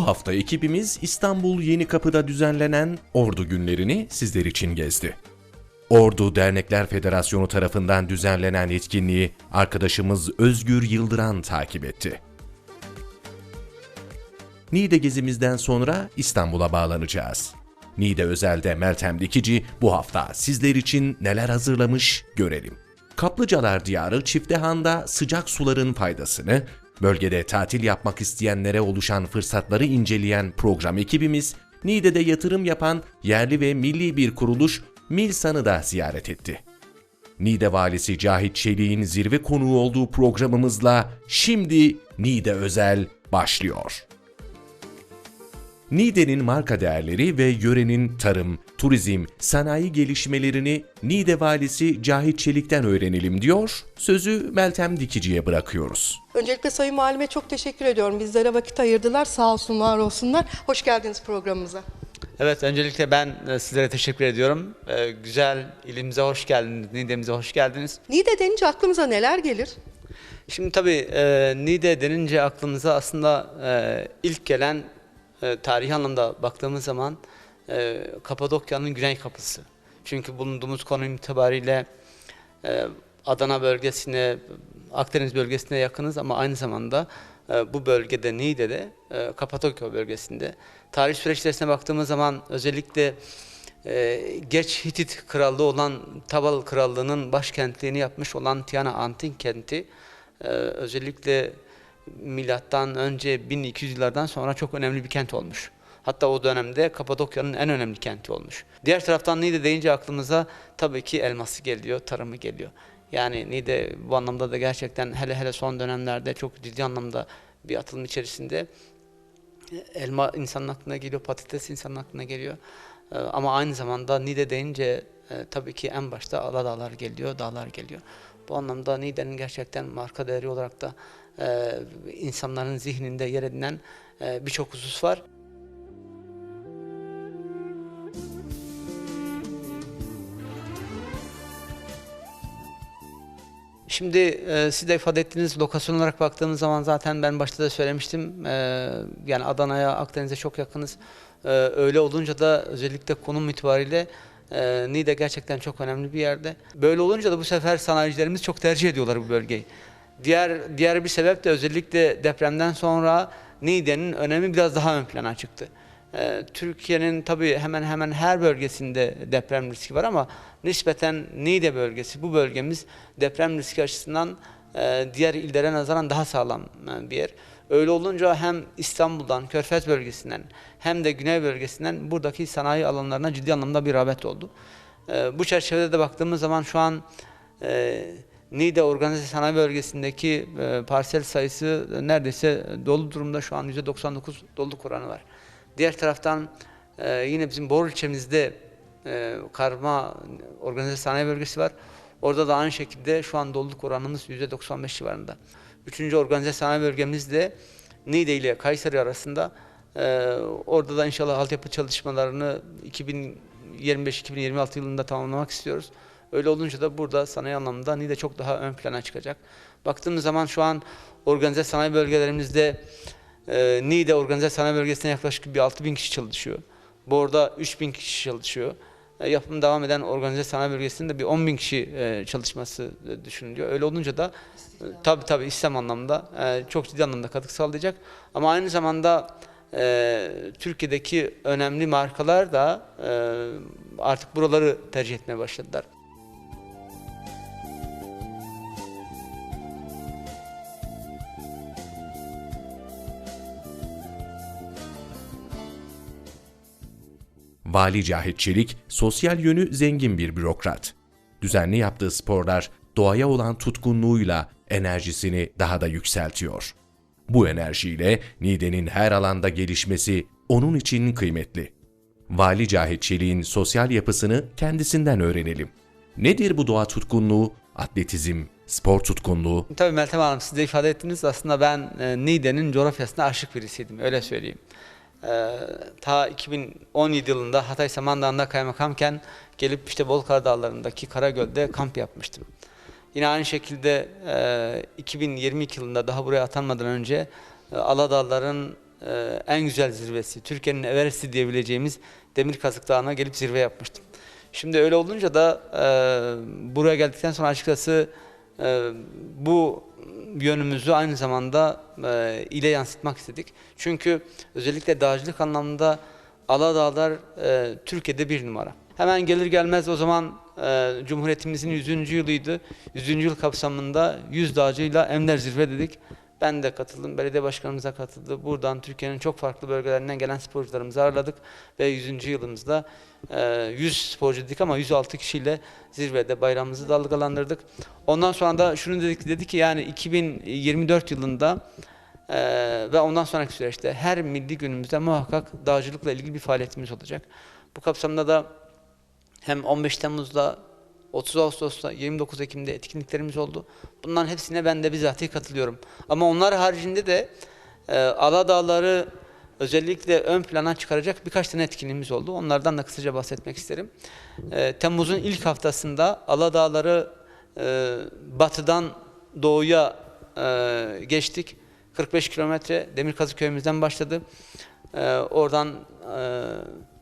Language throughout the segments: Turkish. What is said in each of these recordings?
Bu hafta ekibimiz İstanbul Yenikapı'da düzenlenen Ordu Günlerini sizler için gezdi. Ordu Dernekler Federasyonu tarafından düzenlenen etkinliği arkadaşımız Özgür Yıldıran takip etti. Niğde gezimizden sonra İstanbul'a bağlanacağız. Niğde Özel'de Meltem Dikici bu hafta sizler için neler hazırlamış görelim. Kaplıcalar Diyarı Çiftehan'da sıcak suların faydasını, bölgede tatil yapmak isteyenlere oluşan fırsatları inceleyen program ekibimiz, Niğde'de yatırım yapan yerli ve milli bir kuruluş Milsan'ı da ziyaret etti. Niğde Valisi Cahit Çelik'in zirve konuğu olduğu programımızla şimdi Niğde Özel başlıyor. Niğde'nin marka değerleri ve yörenin tarım, turizm, sanayi gelişmelerini Niğde Valisi Cahit Çelik'ten öğrenelim diyor, sözü Meltem Dikici'ye bırakıyoruz. Öncelikle Sayın Valime çok teşekkür ediyorum. Bizlere vakit ayırdılar. Sağ olsun, var olsunlar. Hoş geldiniz programımıza. Evet, öncelikle ben e, sizlere teşekkür ediyorum. E, Güzel ilimize hoş geldiniz, Niğde'mize hoş geldiniz. Niğde denince aklımıza neler gelir? Şimdi tabii e, Niğde denince aklımıza aslında e, ilk gelen e, tarihi anlamda baktığımız zaman e, Kapadokya'nın güney kapısı. Çünkü bulunduğumuz konum itibariyle e, Adana bölgesine, Akdeniz bölgesine yakınız ama aynı zamanda e, bu bölgede Niğde'de, e, Kapadokya bölgesinde. Tarih süreçlerine baktığımız zaman özellikle geç Hitit krallığı olan Taval krallığının başkentliğini yapmış olan Tiana Antik kenti özellikle milattan önce 1200 yıllardan sonra çok önemli bir kent olmuş. Hatta o dönemde Kapadokya'nın en önemli kenti olmuş. Diğer taraftan Niğde deyince aklımıza tabii ki elması geliyor, tarımı geliyor. Yani Niğde bu anlamda da gerçekten hele hele son dönemlerde çok ciddi anlamda bir atılım içerisinde. Elma insanın aklına geliyor, patates insanın aklına geliyor. Ee, Ama aynı zamanda Niğde deyince e, tabii ki en başta Aladağlar geliyor, dağlar geliyor. Bu anlamda Niğde'nin gerçekten marka değeri olarak da e, insanların zihninde yer edinen e, birçok husus var. Şimdi e, siz de ifade ettiğiniz lokasyon olarak baktığımız zaman zaten ben başta da söylemiştim. E, yani Adana'ya, Akdeniz'e çok yakınız. E, öyle olunca da özellikle konum itibariyle e, Niğde gerçekten çok önemli bir yerde. Böyle olunca da bu sefer sanayicilerimiz çok tercih ediyorlar bu bölgeyi. Diğer diğer bir sebep de özellikle depremden sonra Niğde'nin önemi biraz daha ön plana çıktı. Ee, Türkiye'nin tabii hemen hemen her bölgesinde deprem riski var ama nispeten Niğde bölgesi, bu bölgemiz deprem riski açısından e, diğer illere nazaran daha sağlam e, bir yer. Öyle olunca hem İstanbul'dan, Körfez bölgesinden hem de Güney bölgesinden buradaki sanayi alanlarına ciddi anlamda bir rağbet oldu. E, bu çerçevede de baktığımız zaman şu an Niğde Organize Sanayi Bölgesi'ndeki parsel sayısı neredeyse dolu durumda şu an %99 doluluk oranı var. Diğer taraftan e, yine bizim Bor ilçemizde e, karma organize sanayi bölgesi var. Orada da aynı şekilde şu an doluluk oranımız %95 civarında. Üçüncü organize sanayi bölgemiz de Niğde ile Kayseri arasında. E, orada da inşallah altyapı çalışmalarını 2025-2026 yılında tamamlamak istiyoruz. Öyle olunca da burada sanayi anlamında Niğde çok daha ön plana çıkacak. Baktığımız zaman şu an organize sanayi bölgelerimizde e, Niğde organize sanayi bölgesine yaklaşık bir 6000 kişi çalışıyor. Borda 3000 kişi çalışıyor. E, yapım devam eden organize sanayi bölgesinde bir 10.000 kişi e, çalışması e, düşünülüyor. Öyle olunca da e, tabii tabii İslam anlamda e, çok ciddi anlamda katkı sağlayacak. Ama aynı zamanda e, Türkiye'deki önemli markalar da e, artık buraları tercih etmeye başladılar. Vali Cahit Çelik, sosyal yönü zengin bir bürokrat. Düzenli yaptığı sporlar doğaya olan tutkunluğuyla enerjisini daha da yükseltiyor. Bu enerjiyle Niğde'nin her alanda gelişmesi onun için kıymetli. Vali Cahit Çelik'in sosyal yapısını kendisinden öğrenelim. Nedir bu doğa tutkunluğu, atletizm, spor tutkunluğu? Tabii Meltem Hanım siz de ifade ettiniz aslında ben e, Niğde'nin coğrafyasına aşık birisiydim öyle söyleyeyim. E, ta 2017 yılında Hatay Samandağ'ında kaymakamken gelip işte Bolkar Dağları'ndaki Karagöl'de kamp yapmıştım. Yine aynı şekilde e, 2022 yılında daha buraya atanmadan önce e, Aladağların e, en güzel zirvesi, Türkiye'nin Everest'i diyebileceğimiz Demirkazık Dağı'na gelip zirve yapmıştım. Şimdi öyle olunca da e, buraya geldikten sonra açıkçası bu yönümüzü aynı zamanda e, ile yansıtmak istedik. Çünkü özellikle dağcılık anlamında Aladağlar e, Türkiye'de bir numara. Hemen gelir gelmez o zaman e, Cumhuriyetimizin 100. yılıydı. 100. yıl kapsamında 100 dağcıyla Emler Zirve dedik. Ben de katıldım, belediye başkanımız da katıldı. Buradan Türkiye'nin çok farklı bölgelerinden gelen sporcularımızı ağırladık ve 100. yılımızda e, 100 sporcu dedik ama 106 kişiyle zirvede bayrağımızı dalgalandırdık. Ondan sonra da şunu dedik, dedi ki yani 2024 yılında ee, ve ondan sonraki süreçte her milli günümüzde muhakkak dağcılıkla ilgili bir faaliyetimiz olacak. Bu kapsamda da hem 15 Temmuz'da 30 Ağustos'ta 29 Ekim'de etkinliklerimiz oldu. Bunların hepsine ben de bizatihi katılıyorum. Ama onlar haricinde de e, Aladağları özellikle ön plana çıkaracak birkaç tane etkinliğimiz oldu. Onlardan da kısaca bahsetmek isterim. E, Temmuz'un ilk haftasında Aladağları e, batıdan doğuya e, geçtik. 45 kilometre Demirkazı köyümüzden başladı. Ee, oradan e,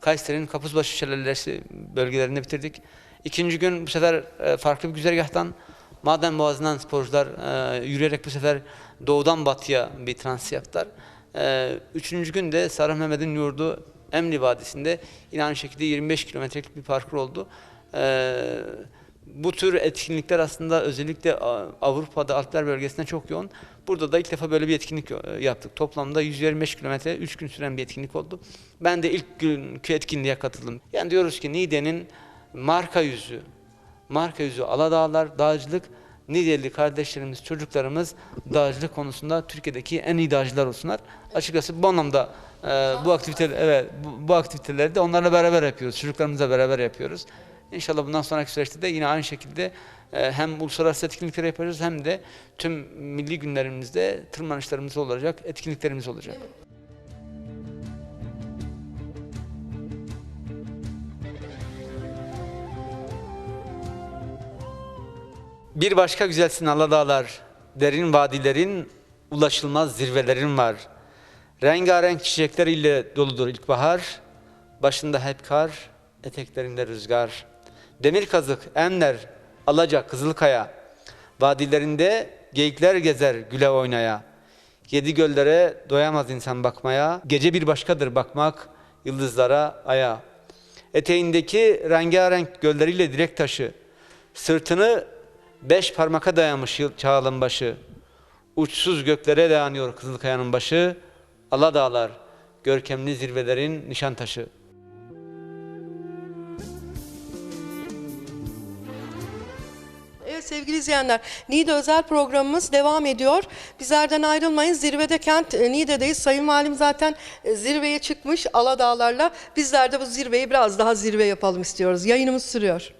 Kayseri'nin Kapuzbaşı şelalesi bölgelerinde bitirdik. İkinci gün bu sefer e, farklı bir güzergahtan Maden Boğazı'ndan sporcular e, yürüyerek bu sefer doğudan batıya bir transit yaptılar. E, üçüncü gün de Sarı Mehmet'in yurdu Emli Vadisi'nde yine aynı şekilde 25 kilometrelik bir parkur oldu. Bu tür etkinlikler aslında özellikle Avrupa'da Alpler bölgesinde çok yoğun. Burada da ilk defa böyle bir etkinlik yaptık. Toplamda 125 kilometre 3 gün süren bir etkinlik oldu. Ben de ilk günkü etkinliğe katıldım. Yani diyoruz ki Niğde'nin marka yüzü, marka yüzü Aladağlar, dağcılık, Niğdeli kardeşlerimiz, çocuklarımız dağcılık konusunda Türkiye'deki en iyi dağcılar olsunlar. Açıkçası bu anlamda e, bu aktiviteler, evet bu, bu aktiviteleri de onlarla beraber yapıyoruz. Çocuklarımızla beraber yapıyoruz. İnşallah bundan sonraki süreçte de yine aynı şekilde e, hem uluslararası etkinlikler yapacağız hem de tüm milli günlerimizde tırmanışlarımız olacak, etkinliklerimiz olacak. Bir başka güzelsin Aladağlar, derin vadilerin, ulaşılmaz zirvelerin var. Rengarenk çiçekler ile doludur ilkbahar, başında hep kar, eteklerinde rüzgar. Demir kazık, Enler, Alaca, Kızılkaya, vadilerinde geyikler gezer güle oynaya. Yedi göllere doyamaz insan bakmaya, gece bir başkadır bakmak, yıldızlara, aya. Eteğindeki rengarenk gölleriyle direk taşı, sırtını beş parmaka dayamış yıl- çağalın başı. Uçsuz göklere dayanıyor Kızılkaya'nın başı, Aladağlar, görkemli zirvelerin nişan taşı. Evet sevgili izleyenler, Niğde özel programımız devam ediyor. Bizlerden ayrılmayın. Zirvede kent e, Niğde'deyiz. Sayın Valim zaten e, zirveye çıkmış Aladağlarla. Bizler de bu zirveyi biraz daha zirve yapalım istiyoruz. Yayınımız sürüyor.